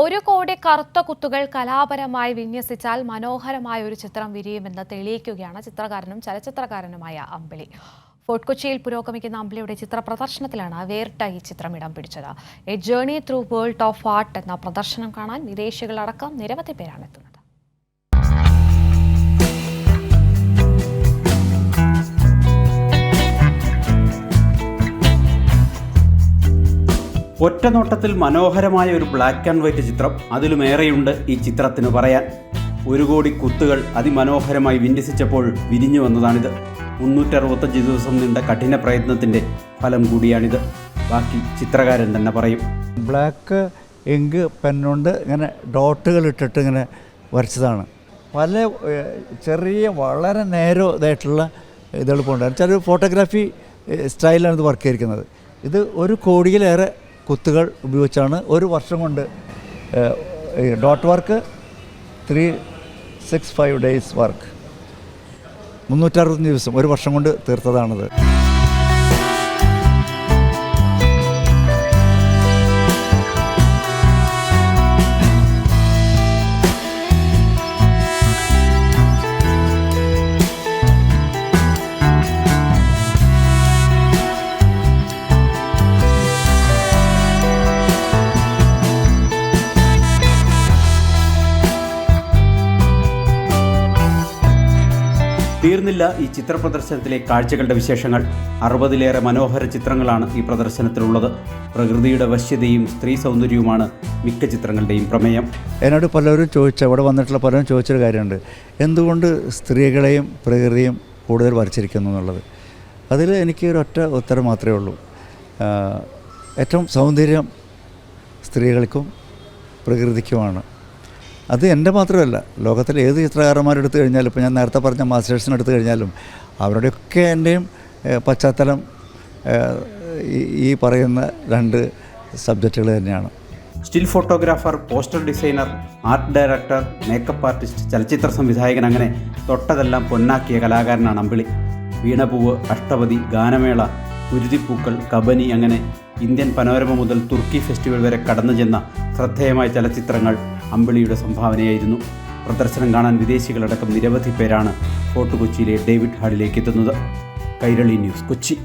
ഒരു കോടി കറുത്ത കുത്തുകൾ കലാപരമായി വിന്യസിച്ചാൽ മനോഹരമായ ഒരു ചിത്രം വിരിയുമെന്ന് തെളിയിക്കുകയാണ് ചിത്രകാരനും ചലച്ചിത്രകാരനുമായ അമ്പിളി. ഫോർട്ട് കൊച്ചിയിൽ പുരോഗമിക്കുന്ന അമ്പിളിയുടെ ചിത്ര പ്രദർശനത്തിലാണ് വേറിട്ട ഈ ചിത്രം ഇടം പിടിച്ചത്. A journey through world of art എന്ന പ്രദർശനം കാണാൻ വിദേശികളടക്കം നിരവധി പേരാണ് എത്തുന്നത്. ഒറ്റ നോട്ടത്തിൽ മനോഹരമായ ഒരു ബ്ലാക്ക് ആൻഡ് വൈറ്റ് ചിത്രം അതിലുമേറെയുണ്ട് ഈ ചിത്രത്തിന് പറയാൻ. ഒരു കോടി കുത്തുകൾ അതിമനോഹരമായി വിന്യസിച്ചപ്പോൾ വിരിഞ്ഞു വന്നതാണിത്. മുന്നൂറ്ററുപത്തഞ്ച് ദിവസം നീണ്ട കഠിന പ്രയത്നത്തിന്റെ ഫലം കൂടിയാണിത്. ബാക്കി ചിത്രകാരൻ തന്നെ പറയും. ബ്ലാക്ക് ഇങ്ക് പെന്നുകൊണ്ട് ഇങ്ങനെ ഡോട്ടുകൾ ഇട്ടിട്ട് ഇങ്ങനെ വരച്ചതാണ്. പല ചെറിയ വളരെ നേരോ ഇതായിട്ടുള്ള ഇതെളുപ്പമുണ്ട് ചില ഫോട്ടോഗ്രാഫി സ്റ്റൈലാണ് ഇത് വർക്ക് ചെയ്തിരിക്കുന്നത്. ഇത് ഒരു കോടിയിലേറെ കുത്തുകൾ ഉപയോഗിച്ചാണ് ഒരു വർഷം കൊണ്ട് dot work three six five days work. മുന്നൂറ്ററുപത്തഞ്ച് ദിവസം ഒരു വർഷം കൊണ്ട് തീർത്തതാണിത്. തീർന്നില്ല ഈ ചിത്ര പ്രദർശനത്തിലെ കാഴ്ചകളുടെ വിശേഷങ്ങൾ. അറുപതിലേറെ മനോഹര ചിത്രങ്ങളാണ് ഈ പ്രദർശനത്തിലുള്ളത്. പ്രകൃതിയുടെ വശ്യതയും സ്ത്രീ സൗന്ദര്യവുമാണ് മിക്ക ചിത്രങ്ങളുടെയും പ്രമേയം. എന്നോട് പലരും ചോദിച്ച അവിടെ വന്നിട്ടുള്ള പലരും ചോദിച്ചൊരു കാര്യമുണ്ട്. എന്തുകൊണ്ട് സ്ത്രീകളെയും പ്രകൃതിയും കൂടുതൽ വരച്ചിരിക്കുന്നു എന്നുള്ളത്? അതിൽ എനിക്ക് ഒരൊറ്റ ഉത്തരം മാത്രമേ ഉള്ളൂ. ഏറ്റവും സൗന്ദര്യം സ്ത്രീകൾക്കും പ്രകൃതിക്കുമാണ്. അത് എന്റെ മാത്രമല്ല. ലോകത്തിലെ ഏത് ചിത്രകാരന്മാരെടുത്തു കഴിഞ്ഞാലും ഇപ്പോൾ ഞാൻ നേരത്തെ പറഞ്ഞ മാസ്റ്റേഴ്സിനെ എടുത്തു കഴിഞ്ഞാലും അവരുടെയൊക്കെ എന്റെയും പശ്ചാത്തലം ഈ- പറയുന്ന രണ്ട് സബ്ജക്റ്റുകൾ തന്നെയാണ്. Still photographer poster designer art director makeup artist ചലച്ചിത്ര സംവിധായകൻ അങ്ങനെ തൊട്ടതെല്ലാം പൊന്നാക്കിയ കലാകാരനാണ് അമ്പിളി. വീണപൂവ് അഷ്ടപതി ഗാനമേള കുരുതിപ്പൂക്കൾ കബനി അങ്ങനെ ഇന്ത്യൻ പനോരമ മുതൽ തുർക്കി ഫെസ്റ്റിവൽ വരെ കടന്നു ചെന്ന ശ്രദ്ധേയമായ ചലച്ചിത്രങ്ങൾ അമ്പിളിയുടെ സംഭാവനയായിരുന്നു. പ്രദർശനം കാണാൻ വിദേശികളടക്കം നിരവധി പേരാണ് ഫോർട്ട് കൊച്ചിയിലെ ഡേവിഡ് ഹാളിലേക്ക് എത്തുന്നത്. കൈരളി ന്യൂസ് കൊച്ചി.